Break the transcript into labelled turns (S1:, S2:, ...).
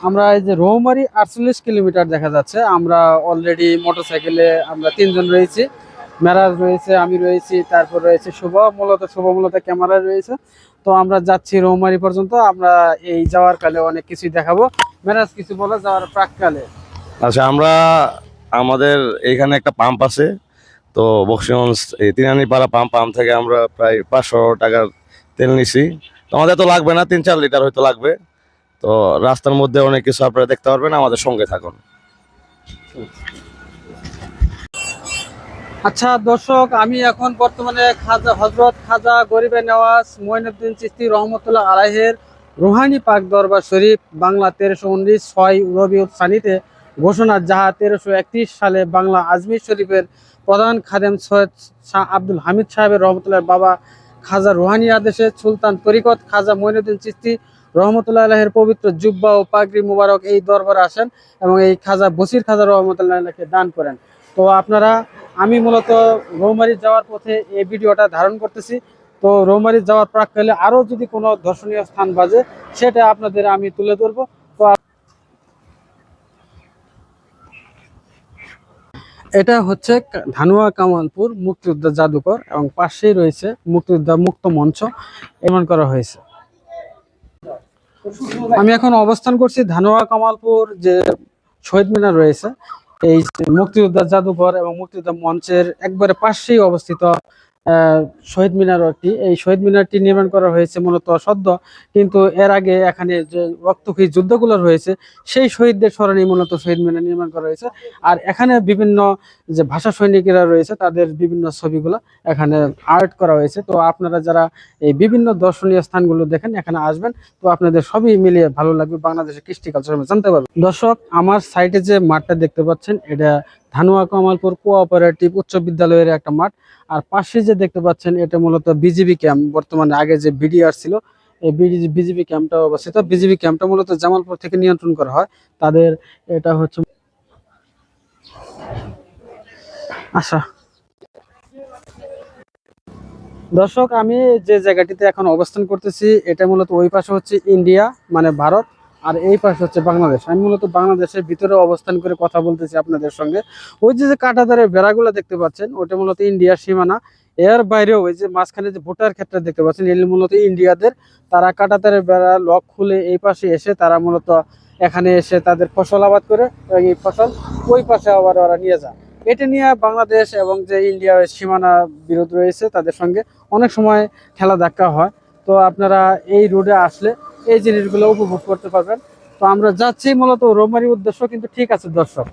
S1: আমরা এই যে রৌমারি আটচল্লিশ কিলোমিটার দেখা যাচ্ছে, আমরা অলরেডি মোটরসাইকেলে আমরা তিনজন রয়েছি, মেরাজ রয়েছে, আমি রয়েছি, তারপর রয়েছে শুভ, মূলত শুভ মূলত ক্যামেরা রয়েছে। তো আমরা যাচ্ছি রৌমারি পর্যন্ত, আমরা এই যাওয়ার কালে অনেক কিছুই দেখাবো। মেরাজ, কিছু বলে, যাওয়ার প্রাককালে।
S2: আচ্ছা আমরা আমাদের এইখানে একটা পাম্প আছে, তো বক্সিগঞ্জ, এই তিনানিপাড়া পাম্প পাম্প থেকে আমরা প্রায় পাঁচশো টাকার তেল নিছি। তো আমাদের তো লাগবে না, তিন চার লিটার হয়তো লাগবে। তো রাস্তার মধ্যে অনেক কিছু আপনারা দেখতে পারবেন, আমাদের সঙ্গে থাকুন।
S1: আচ্ছা দর্শক, আমি এখন বর্তমানে খাজা, হজরত খাজা গরিবে নেওয়াজ মঈনুদ্দিন চিস্তি রহমতুল্লাহ আলাহের রুহানি পাক দরবার শরীফ বাংলা তেরোশো উনিশ ছয় রবিউল সানিতে ঘোষণা, যাহা তেরোশো একত্রিশ সালে বাংলা আজমির শরীফের প্রধান খাদেম সৈয়দ শাহ আব্দুল হামিদ সাহেবের রহমতুল্লাহ বাবা খাজা রুহানি আদেশে সুলতান তরিকত খাজা মঈনুদ্দিন চিস্তি রহমতুল্লাহ আলাহের পবিত্র জুব্বা ও পাগড়ি মুবারক এই দরবারে আসেন এবং এই খাজা বসির খাজা রহমতুল্লাহ আলাহকে দান করেন। তো আপনারা, আমি মূলত রৌমারি যাওয়ার পথে এই ভিডিওটা ধারণ করতেছি। তো রৌমারি যাওয়ার প্রাককালে আরও যদি কোনো দর্শনীয় স্থান বাজে, সেটা আপনাদের আমি তুলে ধরবো তো আপ- এটা হচ্ছে ধানুয়া কামালপুর মুক্তিযোদ্ধা জাদুঘর এবং পাশেই রয়েছে মুক্তিযোদ্ধা মুক্ত মঞ্চ নির্মাণ করা হয়েছে। আমি এখন অবস্থান করছি ধানুয়া কামালপুর যে শহীদ মিনার রয়েছে, এই মুক্তিযোদ্ধা জাদুঘর এবং মুক্তিযোদ্ধা মঞ্চের একবারে পাশেই অবস্থিত শহীদ মিনারটি। এই শহীদ মিনারটি নির্মাণ করা হয়েছে মূলত সদ্য কিন্তু এর আগে এখানে যে রক্তক্ষয়ী যুদ্ধগুলো রয়েছে, সেই শহীদদের স্মরণে মূলত শহীদ মিনার নির্মাণ করা হয়েছে। আর এখানে বিভিন্ন যে ভাষা সৈনিকেরা রয়েছে, তাদের বিভিন্ন ছবিগুলো এখানে আর্ট করা হয়েছে। তো আপনারা যারা এই বিভিন্ন দর্শনীয় স্থানগুলো দেখেন, এখানে আসবেন, তো আপনাদের সবই মিলিয়ে ভালো লাগবে বাংলাদেশের কৃষ্টি কালচার জানতে পারবেন দর্শক, আমার সাইটে যে মাঠটা দেখতে পাচ্ছেন, এটা ধানুয়া কামালপুর কোঅপারেটিভ উচ্চ বিদ্যালয়ের একটা মাঠ। আর পাশে যে দেখতে পাচ্ছেন, এটা মূলত বিজিবি ক্যাম্প। বর্তমানে আগে যে বিডিআর ছিল, এই বিজিবি ক্যাম্পটা অবস্থিত। বিজিবি ক্যাম্পটা মূলত জামালপুর থেকে নিয়ন্ত্রণ করা হয়। তাদের এটা হচ্ছে আচ্ছা। দর্শক, আমি যে জায়গাটিতে এখন অবস্থান করতেছি, এটা মূলত ওই পাশে হচ্ছে ইন্ডিয়া মানে ভারত। আর এই পাশে হচ্ছে বাংলাদেশ। আমি মূলত বাংলাদেশের ভিতরে অবস্থান করে কথা বলতেছি আপনাদের সঙ্গে। ওই যে যে কাঁটাতারের বেড়াগুলো দেখতে পাচ্ছেন, ওটা মূলত ইন্ডিয়ার সীমানা। এর বাইরেও ওই যে মাঝখানে যে ভোটার ক্ষেত্রে দেখতে পাচ্ছেন, এগুলো মূলত ইন্ডিয়াদের। তারা কাঁটাতারের বেড়া লক খুলে এই পাশে এসে তারা মূলত এখানে এসে তাদের ফসল আবাদ করে এবং এই ফসল ওই পাশে আবার ওরা নিয়ে যায়। এটা নিয়ে বাংলাদেশ এবং যে ইন্ডিয়ার সীমানা বিরোধ রয়েছে তাদের সঙ্গে অনেক সময় খেলা ধাক্কা হয়। তো আপনারা এই রোডে আসলে এই জিনিসগুলো উপভোগ করতে পারবেন। তো আমরা যাচ্ছি মূলত রোমারি উদ্দেশ্য, কিন্তু ঠিক আছে দর্শক।